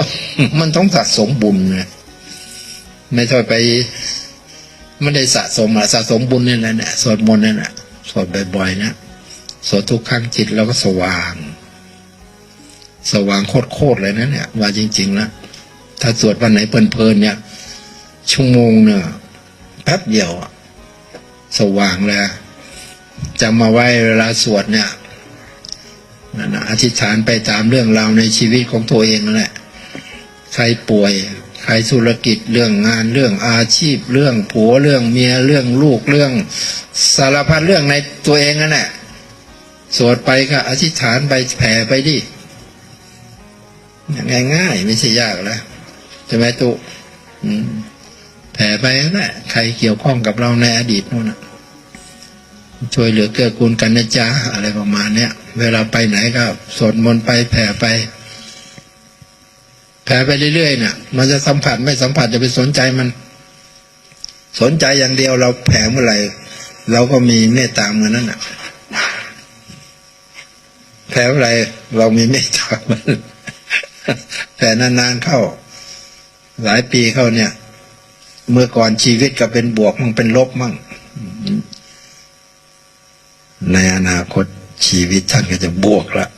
ต้องมันต้องสะสมบุญนะไม่ใช่ไปไม่ได้สะสมอะสะสมบุญนี่แหละเนี่ยสวดมนต์นี่แหละสวดบ่อยๆนะสวดทุกครั้งจิตเราก็สว่าง สว่างโคตรๆเลยนะเนี่ยว่าจริงๆแล้วถ้าสวดวันไหนเพลินๆเนี่ย ชั่วโมงเนี่ยแป๊บเดียวสว่างเลยจำมาไว้เวลาสวดเนี่ยนั่นนะอธิษฐานไปตามเรื่องราวในชีวิตของตัวเองนั่นแหละ รป่วย ใครธุรกิจเรื่องงานเรื่องอาชีพ เรื่องผัวเรื่องเมียเรื่องลูกเรื่อง สารพัดเรื่องในตัวเองนั่นแหละสวดไปก็อธิษฐานไปแผ่ไปดิง่ายๆไม่ใช่ยากแล้วใช่ไหมตุมแผ่ไปนั่นแหละใครเกี่ยวข้องกับเราในอดีตนู่นนะช่วยเหลือเกื้อกูลกันนะจ๊ะอะไรประมาณเนี้ย เวลาไปไหนก็สวดมนต์ไปแผ่ไป ผ่ไปเรื่อยๆเนี่ยมันจะสัมผัสไม่สัมผัสจะไปสนใจมัน สนใจอย่างเดียวเราแผ่เมื่อไหร่เราก็มีเมตตาเหมือนนั้นน่ะแผ่เมื่อไหร่เรามีเมตตาเหมือนแผ่นานๆเข้า หลายปีเข้าเนี่ย เมื่อก่อนชีวิตก็เป็นบวกมั่งเป็นลบมั่งในอนาคตชีวิตท่านก็จะบวกละ